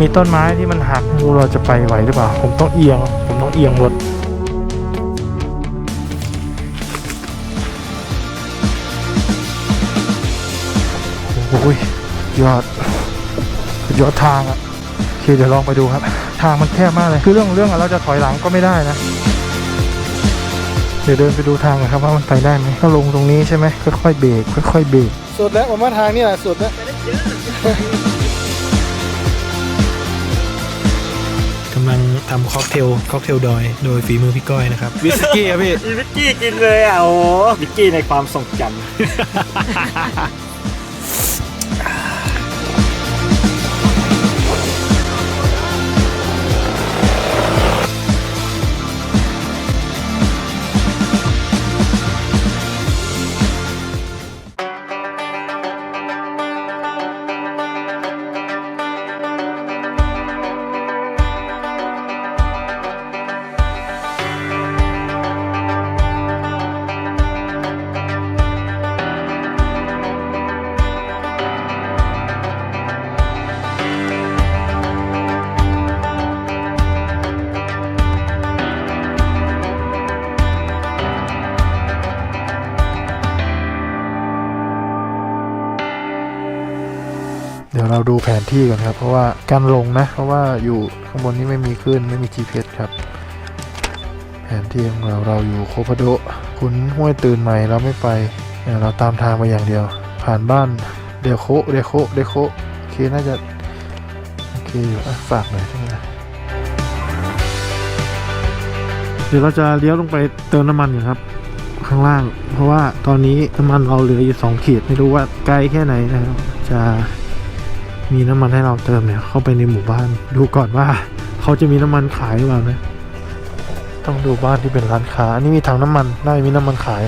มีต้นไม้ที่มันหักไม่รู้เราจะไปไหวหรือเปล่า ผมต้องเอียง ผมต้องเอียงรถโอ้ยยอดยอดทางอะโอเคเดี๋ยวลองไปดูครับ ทางมันแคบมากเลย คือเรื่องเรื่องอะเราจะถอยหลังก็ไม่ได้นะ เดี๋ยวเดินไปดูทางนะครับว่ามันไปได้ไหมถ้าลงตรงนี้ใช่ไหมค่อยๆเบรกค่อยๆเบรกสุดแล้วผมว่าทางนี่แหละสุดแล้ว ทำค็อกเทลค็อกเทลดอยโดยฝีมือพี่ก้อยนะครับวิสกี้ครับพี่มีวิกกี้กินเลยอะโอ้โหวิกกี้ในความทรงจำ เราดูแผนที่ก่อนครับ เพราะว่าการลงนะ เพราะว่าอยู่ข้างบนนี้ไม่มีคลื่นไม่มี GPS ครับ แผนที่ของเราเราอยู่โคพโดคุณห้วยตื่นใหม่เราไม่ไปเดี๋ยเราตามทางไปอย่างเดียว ผ่านบ้านเดโคเดโคเดโคโอเคน่าจะโอเคอยู่อะฝากหน่อยที่นี่นะเดี๋ยวเราจะเลี้ยวลงไปเติมน้ำมันอยู่ครับข้างล่าง เพราะว่าตอนนี้น้ำมันเราเหลืออยู่สองขีด ไม่รู้ว่าไกลแค่ไหนนะครับจะ มีน้ำมันให้เราเติมเนี่ยเข้าไปในหมู่บ้าน ดูก่อนว่าเขาจะมีน้ำมันขายหรือเปล่านะต้องดูบ้านที่เป็นร้านค้าอันนี้มีถังน้ำมันได้มีน้ำมันขาย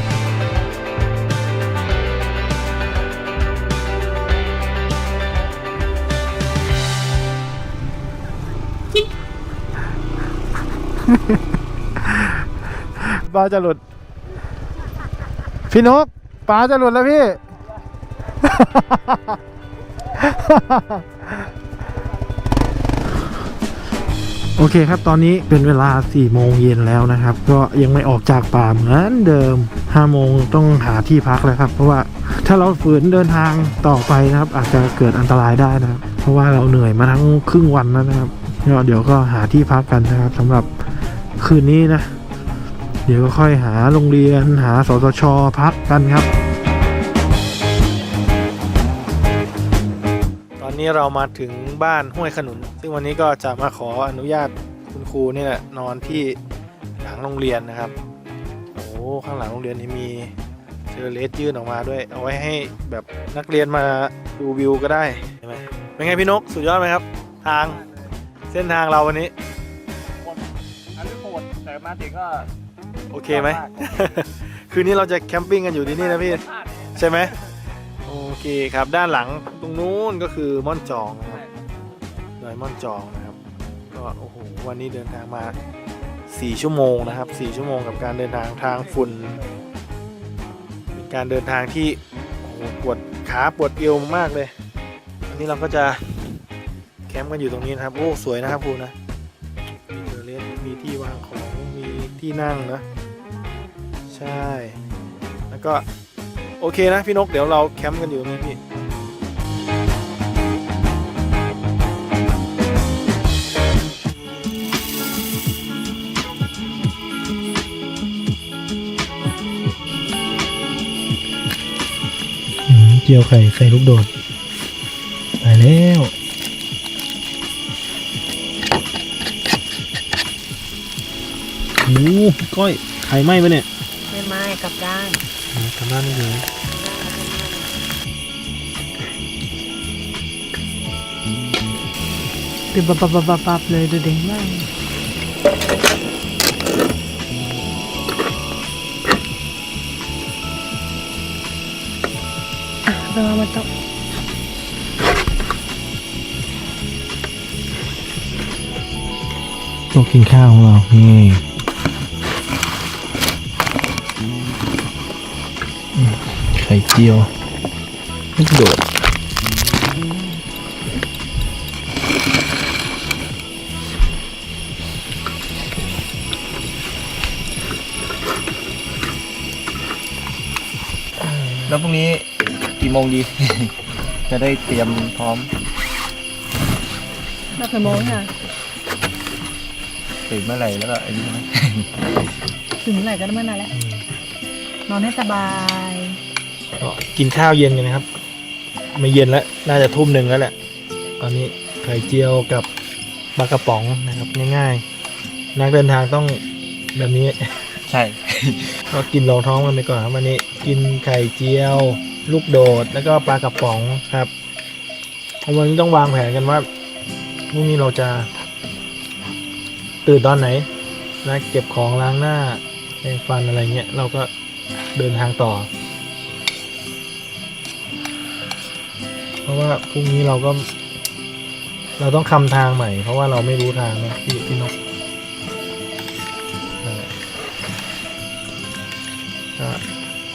ปลาจะหลุด พี่นกปลาจะหลุดแล้วพี่ โอเคครับ ตอนนี้เป็นเวลา 4 โมงเย็นแล้วนะครับ ก็ยังไม่ออกจากป่าเหมือนเดิม 5 โมงต้องหาที่พักแล้วครับ เพราะว่าถ้าเราฝืนเดินทางต่อไปนะครับ อาจจะเกิดอันตรายได้นะครับ เพราะว่าเราเหนื่อยมาทั้งครึ่งวันแล้วนะครับก็เดี๋ยวก็หาที่พักกันนะครับสำหรับคืนนี้นะ เดี๋ยวก็ค่อยหาโรงเรียนหาสสชพักกันครับ อนนี้เรามาถึงบ้านห้วยขนุน ซึ่งวันนี้ก็จะมาขออนุญาตคุณครูนี่แหละนอนที่หลังโรงเรียนนะครับโอ้โหข้างหลังโรงเรียนนี่มีเทอร์เลสยื่นออกมาด้วยเอาไว้ให้แบบนักเรียนมาดูวิวก็ได้ใช่ไหมเป็นไงพี่นกสุดยอดไหมครับ ทางเส้นทางเราวันนี้อันนี้โหดแต่มาถึงก็โอเคไหม คืนนี้เราจะแคมปิ้งกันอยู่ที่นี่นะพี่ ใช่ไหมโอ เคครับ ด้านหลังตรงนู้นก็คือม่อนจองนะครับดอยม่อนจองนะครับ ก็โอ้โหวันนี้เดินทางมา 4 ชั่วโมงนะครับ 4 ชั่วโมงกับการเดินทางทางฝุ่นเป็นการเดินทางที่โอ้โหปวดขาปวดเอวมากเลยวันนี้เราก็จะแคมป์กันอยู่ตรงนี้นะครับ โอ้สวยนะครับคุณนะมีเทอร์เลสมีที่วางของมีที่นั่งนะ ใช่ แล้วก็ โอเคนะพี่นกเดี๋ยวเราแคมป์กันอยู่ตรงนี้พี่เจียวไข่ใส่ลูกโดดไปแล้วโอ้ก้อยไข่ไหม้ปะเนี่ย ไม่ไม่กลับด้านทำบ้านนี่เลย ดึบปับปับปับปับเลยดูเด้งมากเรามาต้องโต๊ะกินข้าวของเรา นี่ไข่เจียวลูกโดด พรุ่งนี้กี่โมงดี จะได้เตรียมพร้อมมากี่โมงค่ะตื่นเมื่อไหร่แล้วก็ไอ้นี่นะ ถึงเมื่อไหร่ก็ได้เมื่อนั้นแหละนอนให้สบาย ก็กินข้าวเย็นกันนะครับ ไม่เย็นแล้ว น่าจะทุ่มหนึ่งแล้วแหละ ตอนนี้ไข่เจียวกับปลากระป๋องนะครับ ง่ายๆ นักเดินทางต้องแบบนี้ ใช่ ก็กินรองท้องกันไปก่อนครับวันนี้กินไข่เจียว ลูกโดดแล้วก็ปลากระป๋องครับวันนี้ต้องวางแผนกันว่าพรุ่งนี้เราจะ ตื่นตอนไหนนะเก็บของล้างหน้าแปรงฟันอะไรเงี้ยเราก็เดินทางต่อ เพราะว่าพรุ่งนี้เราก็ เราต้องคำทางใหม่ เพราะว่าเราไม่รู้ทางนะพี่พี่นก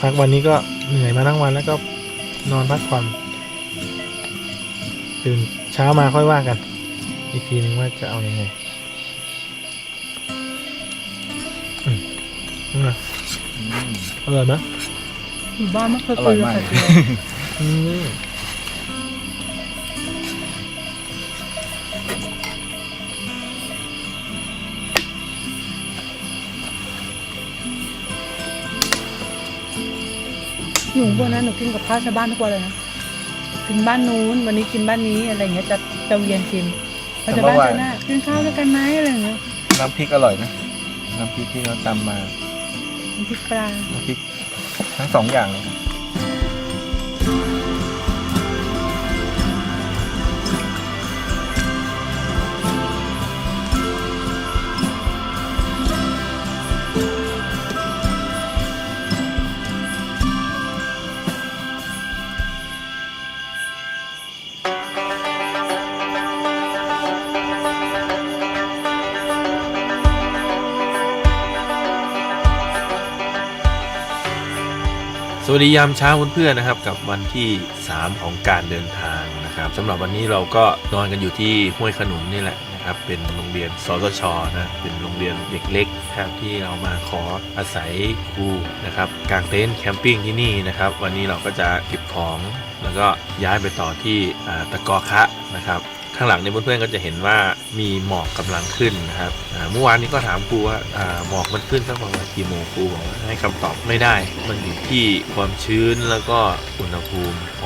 พักวันนี้ก็เหนื่อยมาทั้งวันแล้วก็นอนพักผ่อนตื่นเช้ามาค่อยว่ากัน อีกทีนึงว่าจะเอาอยัางไงอืมอืมอร่อยไหมอยู่บ้านไม่เคยอร่กิอยนมากไข่เจีย วอืมอยู่บนนั้นหนูกินกับข้าวชาวบ้านทุกวันเลยนะกินบ้านนู้นวันนี้กินบ้านนี้อะไรอย่างเงี้ยจะจะเวียนกินพอจะบ้านเจอหน้ากินข้าวด้วยกันไหมอะไรอย่างเงี้ยน้ำพริกอร่อยนะน้ำพริกที่เขาตำมาน้ำพริกปลาน้ำพริกทั้งสองอย่างเลย วัสดียามเช้าเพื่อนๆนะครับ กับวันที่ 3 ของการเดินทางนะครับสำหรับวันนี้เราก็นอนกันอยู่ที่ห้วยขนุนนี่แหละนะครับเป็นโรงเรียนสตชนะเป็นโรงเรียนเด็กเล็กครับที่เรามาขออาศัยครูนะครับกางเต็นท์แคมปิ้งที่นี่นะครับ วันนี้เราก็จะเก็บของ แล้วก็ย้ายไปต่อที่ตะกอคะนะครับ ข้างหลังเนี่ยเพื่อนๆก็จะเห็นว่ามีหมอกกำลังขึ้นนะครับเมื่อวานนี้ก็ถามครูว่าหมอกมันขึ้นสักประมาณกี่โมงครูบอกให้คำตอบไม่ได้ มันอยู่ที่ความชื้นแล้วก็อุณหภูมิของ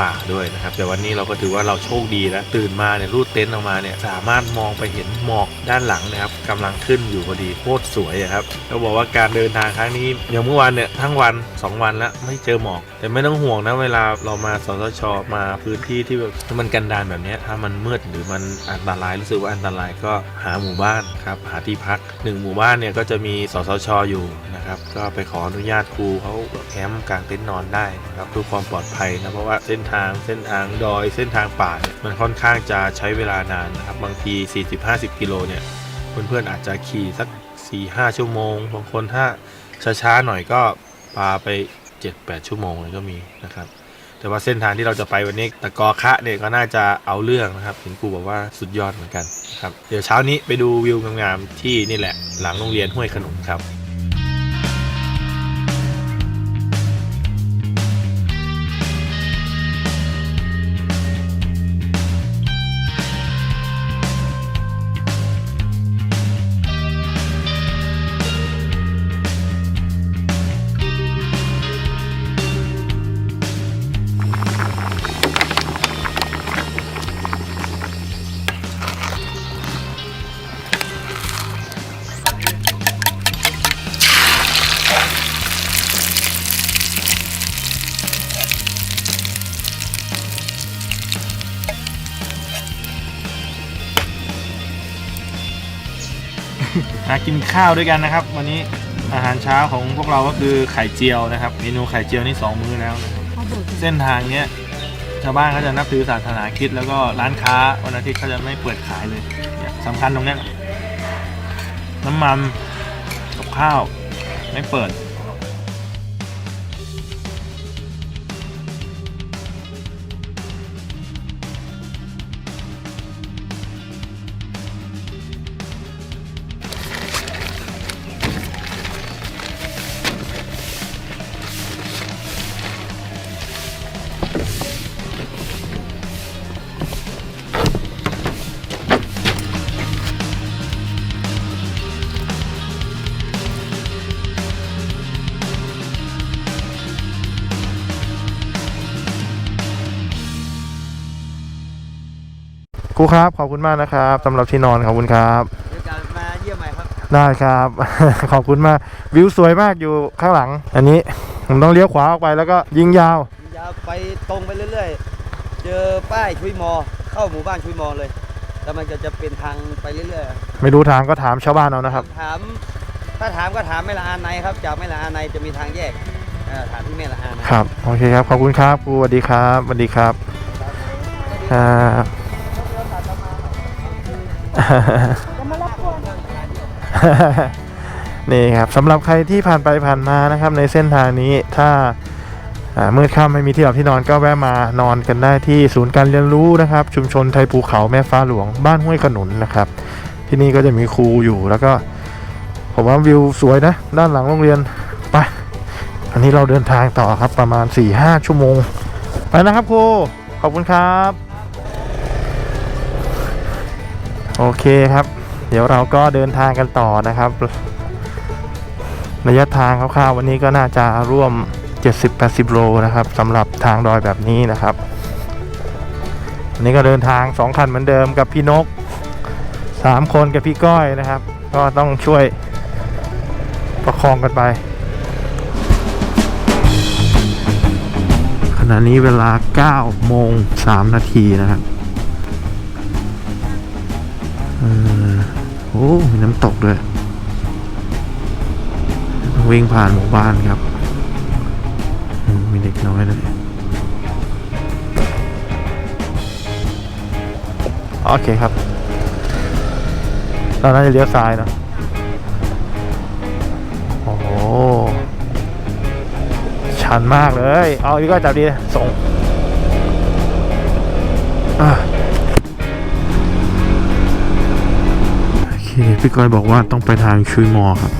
ป่าด้วยนะครับ แต่วันนี้เราก็ถือว่าเราโชคดีแล้วตื่นมาเนี่ยรูดเต็นท์ออกมาเนี่ยสามารถมองไปเห็นหมอกด้านหลังนะครับกำลังขึ้นอยู่พอดีโคตรสวยครับเราบอกว่าการเดินทางครั้งนี้อย่างเมื่อวานเนี่ยทั้งวัน 2 วันแล้วไม่เจอหมอก แต่ไม่ต้องห่วงนะเวลาเรามาสสชมาพื้นที่ที่แบบมันกันดารแบบนี้ถ้ามันมืดหรือมันอันตรายรู้สึกว่าอันตรายก็หาหมู่บ้านครับหาที่พักหนึ่งหมู่บ้านเนี่ยก็จะมีสสชอยู่นะครับก็ไปขออนุญาตครูเขาแคมป์กางเต็นท์นอนได้นะครับเพื่อความปลอดภัยนะเพราะว่าเส้นทางเส้นทางดอยเส้นทางป่าเนี่ยมันค่อนข้างจะใช้เวลานานนะครับบางที 40-50 กิโลเนี่ยเพื่อนๆอาจจะขี่สัก 4-5 ชั่วโมงบางคนถ้าช้าๆหน่อยก็พาไป 7-8 ชั่วโมงเลยก็มีนะครับแต่ว่าเส้นทางที่เราจะไปวันนี้ตะกอคะเนี่ยก็น่าจะเอาเรื่องนะครับเห็นครูบอกว่าสุดยอดเหมือนกันครับเดี๋ยวเช้านี้ไปดูวิวงามๆที่นี่แหละหลังโรงเรียนห้วยขนุนครับ มากินข้าวด้วยกันนะครับ วันนี้อาหารเช้าของพวกเราก็คือไข่เจียวนะครับเมนูไข่เจียวนี่สองมื้อแล้วนะครับข้าวโพดเส้นทางเนี้ยชาวบ้านเขาจะนับถือศาสนาคริดแล้วก็ร้านค้าวันอาทิตย์เขาจะไม่เปิดขายเลยเนี่ยสำคัญตรงเนี้ยน้ำมันกับข้าวไม่เปิด ครูครับขอบคุณมากนะครับสำหรับที่นอนขอบคุณครับเดี๋ยวจะมาเยี่ยมใหม่ครับ ได้ครับ ขอบคุณมากวิวสวยมากอยู่ข้างหลัง อันนี้ผมต้องเลี้ยวขวาออกไปแล้วก็ยิงยาว ยาวไปตรงไปเรื่อยๆ เจอป้ายชุยมอ เข้าหมู่บ้านชุยมอเลย แล้วมันก็จะเป็นทางไปเรื่อยๆไม่รู้ทางก็ถามชาวบ้านเอานะครับ ถาม ถ้าถามก็ถามแม่ละอาในครับ จากแม่ละอาในจะมีทางแยกเอ่อถามที่แม่ละอาในครับโอเคครับขอบคุณครับครูสวัสดีครับสวัสดีครับครับจะมารับกว นี่ครับสำหรับใครที่ผ่านไปผ่านมานะครับ ในเส้นทางนี้ถ้าอ่ามืดค่ำไม่มีที่หลับที่นอนก็แวะมานอนกันได้ที่ศูนย์การเรียนรู้นะครับ ชุมชนไทยภูเขาแม่ฟ้าหลวงบ้านห้วยขนุนนะครับ ที่นี่ก็จะมีครูอยู่แล้วก็ ผมว่าวิวสวยนะ ด้านหลังโรงเรียนไปอันนี้เราเดินทางต่อครับประมาณ4-5ชั่วโมง ไปนะครับครูขอบคุณครับ โอเคครับ เดี๋ยวเราก็เดินทางกันต่อนะครับ ระยะทางคร่าวๆวันนี้ก็น่าจะร่วม 70-80 โลนะครับสำหรับทางดอยแบบนี้นะครับวันนี้ก็เดินทาง 2 คันเหมือนเดิมกับพี่นก 3 คนกับพี่ก้อยนะครับ ก็ต้องช่วยประคองกันไป ขณะนี้เวลา 9 โมง 3 นาทีนะครับ อ้ มีน้ำตกด้วย วิ่งผ่านหมู่บ้านครับ มีเด็กน้อยเลยโอเคครับ เราน่าจะเลี้ยวซ้ายเนะโอ้โห ชันมากเลย เอาพี่ก็จับดีส่งอะ พี่ก้อยบอกว่าต้องไปทางชุยมอครับ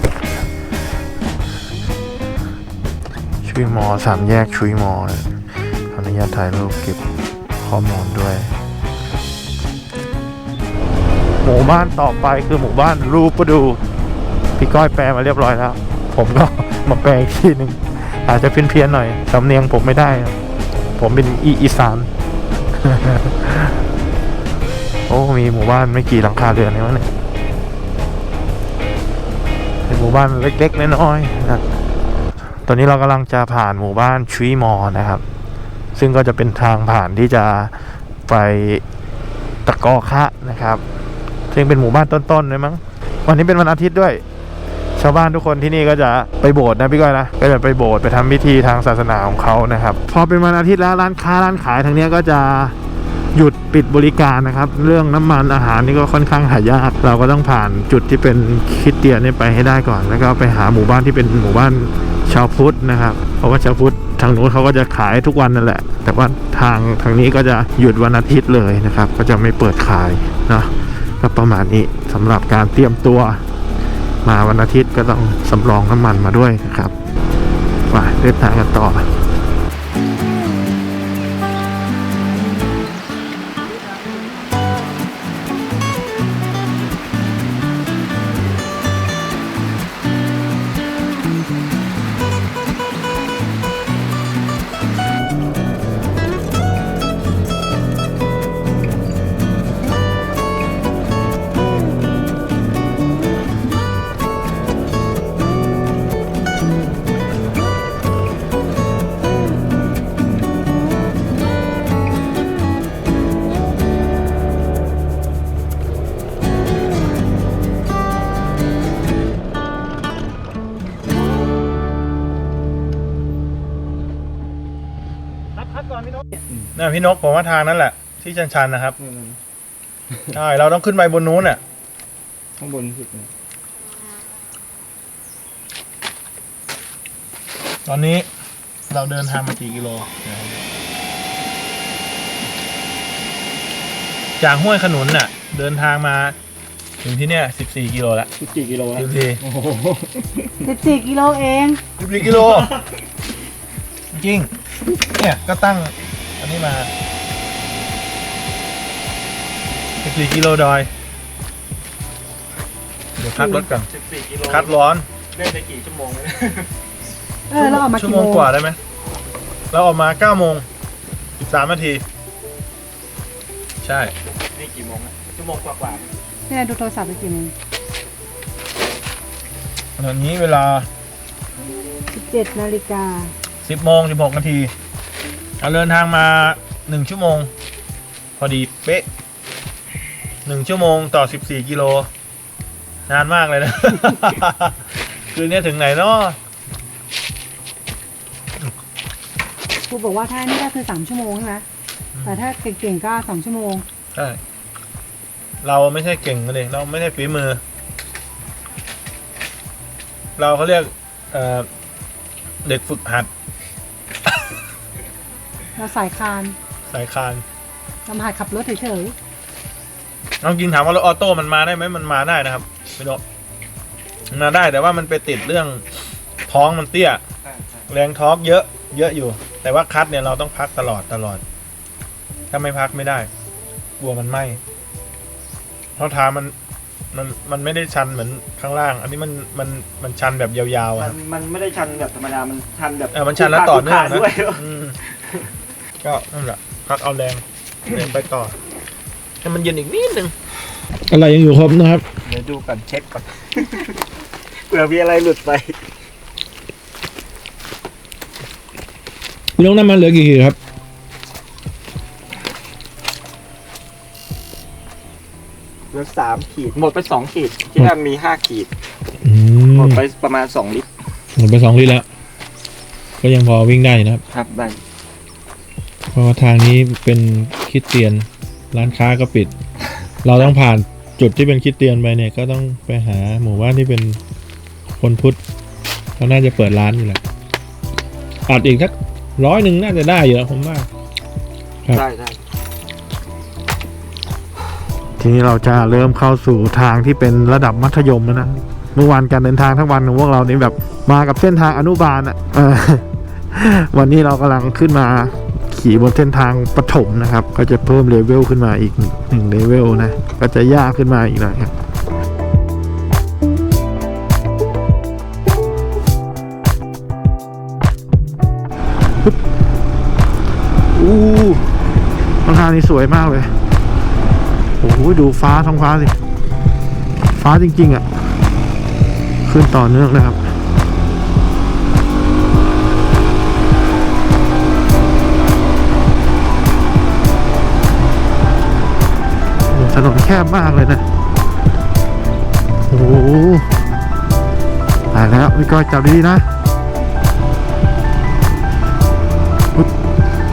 ชุยมอสามแยกชุยมอขออนุญาตถ่ายรูปเก็บข้อมูลด้วย หมู่บ้านต่อไปคือหมู่บ้านรูปดู พี่ก้อยแปลมาเรียบร้อยแล้ว ผมก็มาแปลอีกทีหนึ่งอาจจะเพี้ยนๆหน่อยสำเนียงผมไม่ได้ ผมเป็นอีอีสานโอ้ มีหมู่บ้านไม่กี่หลังคาเรือนเลยวะเนี่ย เป็นหมู่บ้านเล็กๆน้อยๆนะตอนนี้เรากำลังจะผ่านหมู่บ้านชุยมอนะครับ ซึ่งก็จะเป็นทางผ่านที่จะไปตะกอคะนะครับ ซึ่งเป็นหมู่บ้านต้นๆเลยมั้งวันนี้เป็นวันอาทิตย์ด้วย ชาวบ้านทุกคนที่นี่ก็จะไปโบสถ์นะพี่ก้อยนะก็จะไปโบสถ์ไปทำพิธีทางศาสนาของเขานะครับ พอเป็นวันอาทิตย์แล้วร้านค้าร้านขายทางนี้ก็จะ หยุดปิดบริการนะครับ เรื่องน้ำมันอาหารนี่ก็ค่อนข้างหายาก เราก็ต้องผ่านจุดที่เป็นคิดเตียนนี่ไปให้ได้ก่อน แล้วก็ไปหาหมู่บ้านที่เป็นหมู่บ้านชาวพุทธนะครับ เพราะว่าชาวพุทธทางนู้นเขาก็จะขายทุกวันนั่นแหละ แต่ว่าทางทางนี้ก็จะหยุดวันอาทิตย์เลยนะครับ ก็จะไม่เปิดขายนะก็ประมาณนี้สำหรับการเตรียมตัว มาวันอาทิตย์ก็ต้องสำรองน้ำมันมาด้วยนะครับไปเดินทางกันต่อ น่ะพี่นกผมว่าทางนั้นแหละ ที่ชันๆนะครับใช่เราต้องขึ้นไปบนนู้นน่ะข้างบนสุดตอนนี้เราเดินทางมากี่กิโลจากห้วยขนุนน่ะ เดินทางมาถึงที่เนี่ย14กิโลแล้วกี่กิโลสิบสี่โอ้โหสิบสี่กิโลเอง14กิโล จริงเนี่ยก็ตั้ง อันนี้มา14กิโลดอย เดี๋ยวพักรถก่อน14กิโลคัดร้อนได้ไปกี่ชั่วโมงเลยเออเราออกมาชั่วกี่โมโมงงกว่าได้ไหม เราออกมา9โมง13นาที ใช่ นี่กี่โมงอะชั่วโมงกว่าแม่ดูโทรศัพท์ไปกี่โมงๆตอนนี้เวลา สิบเจ็ดนาฬิกา 10โมง16นาที เราเดินทางมา1ชั่วโมง พอดีเป๊ะ1ชั่วโมงต่อ14กิโล นานมากเลยนะ คืนนี้ถึงไหนเนาะครูบอกว่าถ้านี่ก็คือสามชั่วโมงใช่ไหมแต่ถ้าเก่งๆก็สองชั่วโมงใช่เราไม่ใช่เก่งกันเลยเราไม่ใช่ฝีมือ เราเขาเรียกเอ่อเด็กฝึกหัด เราสายคานสายคานเรามาหัดขับรถเฉยเอาจริงถามว่ารถออโต้มันมาได้ไหมมันมาได้นะครับไม่รู้มันมาได้แต่ว่ามันไปติดเรื่องท้องมันเตี้ยแรงท้องเยอะ เยอะอยู่ แต่ว่าคัดเนี่ยเราต้องพักตลอดตลอด ถ้าไม่พักไม่ได้กลัวมันไหมเพราะทางมันมันมันไม่ได้ชันเหมือนข้างล่าง อันนี้มันมันมันชันแบบยาวๆอะมัคนรับ มันไม่ได้ชันแบบธรรมดา มันชันแบบเออมันชันแล้วต่อเนื่องนะด้วยอืม ก็นั่นแหละพักเอาแรงเดินไปต่อให้มันเย็นอีกนิดนึงอะไรยังอยู่ครบนะครับ เดี๋ยวดูก่อนเช็คก่อน เผื่อมีอะไรหลุดไปพี่น้องน้ำมันเหลือกี่ขีดครับ เหลือสามขีด หมดไปสองขีด ที่แรกมีห้าขีด อืหมดไปประมาณสองลิตร หมดไปสองลิตรแล้ว ก็ยังพอวิ่งได้นะครับ ครับได้เพ ราะว่าทางนี้เป็นคริดเตียนร้านค้าก็ปิด เราต้องผ่านจุดที่เป็นคริดเตียนไปเนี่ยก็ต้องไปหาหมู่บ้านที่เป็นคนพุทธเขาน่าจะเปิดร้านอยู่แหละอัดอีกสักร้อยหนึ่งน่าจะได้อยู่แล้วผมว่า ครับ ได้ได้ทีนี้เราจะเริ่มเข้าสู่ทางที่เป็นระดับมัธยมแล้วนะเมื่อวานการเดินทางทั้งวันของพวกเรานี่แบบมากับเส้นทางอนุบาลอะเออวันนี้เรากำลังขึ้นมา ขี่บนเส้นทางปฐมนะครับ ก็จะเพิ่มเลเวลขึ้นมาอีกหนึ่งเลเวลนะ ก็จะยากขึ้นมาอีกหน่อยครับอู้ท้องทางนี้สวยมากเลย โอ้โหดูฟ้าท้องฟ้าสิ ฟ้าจริง ๆอะ ขึ้นต่อเนื่องนะครับ นนแคบมากเลยนะโอ้โหตายแล้วพี่ก้อยจับดีนะ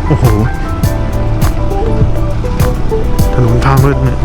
โอ้โหถนนทางเลยเนี่ย